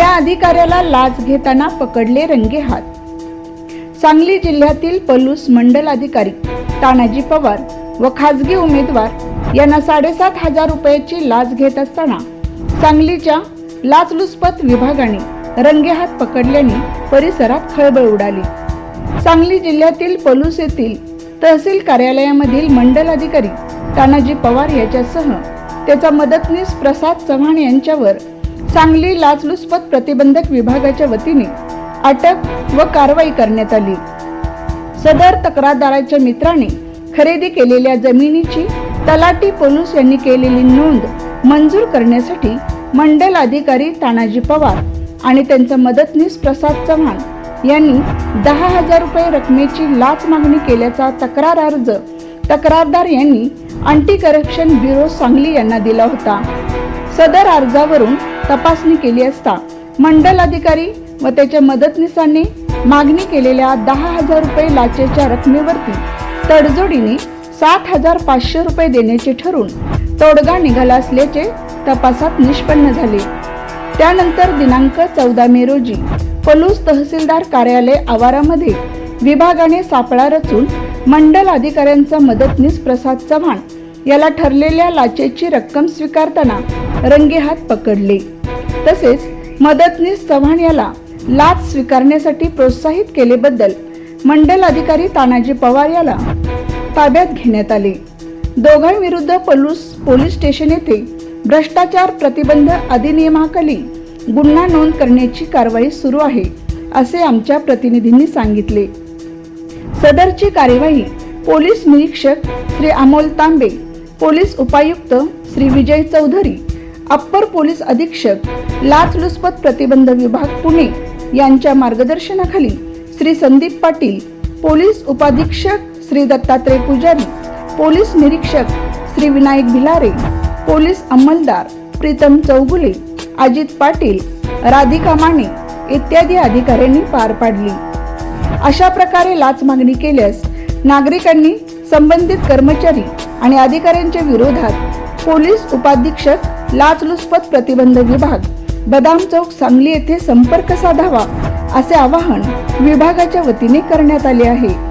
या अधिकाऱ्याला लाच घेताना पकडले रंगे हात. सांगली जिल्ह्यातील पलूस मंडल अधिकारी तानाजी पवार व खासगी उमेदवार यांना साडेसात हजार रुपयाची लाच घेत असताना सांगलीच्या लाचलुचपत विभागाने रंगेहात पकडल्याने परिसरात खळबळ उडाली. सांगली जिल्ह्यातील पलूस येथील तहसील कार्यालयामधील मंडल अधिकारी तानाजी पवार याच्यासह त्याचा मदतनीस प्रसाद चव्हाण यांच्यावर सांगली लाचलुचपत प्रतिबंधक विभागाच्या वतीने अटक व कारवाई करण्यात आली. सदर तक्रारदाराच्या मित्राने खरेदी केलेल्या जमिनीची तलाटी पोलीस यांनी केलेली नोंद मंजूर करण्यासाठी मंडल अधिकारी तानाजी पवार आणि त्यांचा मदतनीस प्रसाद चव्हाण यांनी दहा हजार रुपये रकमेची लाच मागणी केल्याचा तक्रार अर्ज तक्रारदार यांनी अँटी करप्शन ब्युरो सांगली यांना दिला होता. सदर अर्जावरून तपासणी केली असता मंडल अधिकारी व त्याच्या मदतनीसांनी मागणी केलेल्या दहा हजार रुपये लाचेच्या रकमेवरती तडजोडीने सात हजार पाचशे रुपये देण्याचे ठरून तोडगा निघाला असल्याचे तपासात निष्पन्न झाले. त्यानंतर दिनांक चौदा मे रोजी पलूस तहसीलदार कार्यालय आवारामध्ये विभागाने सापळा रचून मंडल अधिकाऱ्यांचा मदतनीस प्रसाद चव्हाण याला ठरलेल्या लाचेची रक्कम स्वीकारताना रंगेहात पकडले. तसेच मदतनीस चव्हाण याला लाच स्वीकारण्यासाठी प्रोत्साहित केलेबद्दल मंडल अधिकारी तानाजी पवार याला ताब्यात घेण्यात आले. दोघांविरुद्ध पलूस पोलीस स्टेशन येथे भ्रष्टाचार प्रतिबंध अधिनियमाखाली गुन्हा नोंद करण्याची कारवाई सुरू आहे असे आमच्या प्रतिनिधींनी सांगितले. सदरची कार्यवाही पोलीस निरीक्षक श्री अमोल तांबे पोलीस उपायुक्त श्री विजय चौधरी अप्पर पोलीस अधीक्षक लाचलुचपत प्रतिबंध विभाग पुणे यांच्या मार्गदर्शनाखाली श्री संदीप पाटील पोलीस उपाधीक्षक श्री दत्तात्रय पुजारी पोलीस निरीक्षक श्री विनायक भिलारे पोलीस अंमलदार प्रीतम चौगुले अजित पाटील राधिका माने इत्यादी अधिकाऱ्यांनी पार पाडली. अशा प्रकारे लाच मागणी केल्यास नागरिकांनी संबंधित कर्मचारी आणि अधिकाऱ्यांच्या विरोधात पोलीस उपाधीक्षक लाचलुचपत प्रतिबंध विभाग. बदाम चौक सांगली येथे संपर्क साधावा असे आवाहन विभागाच्या वतीने करण्यात आले आहे.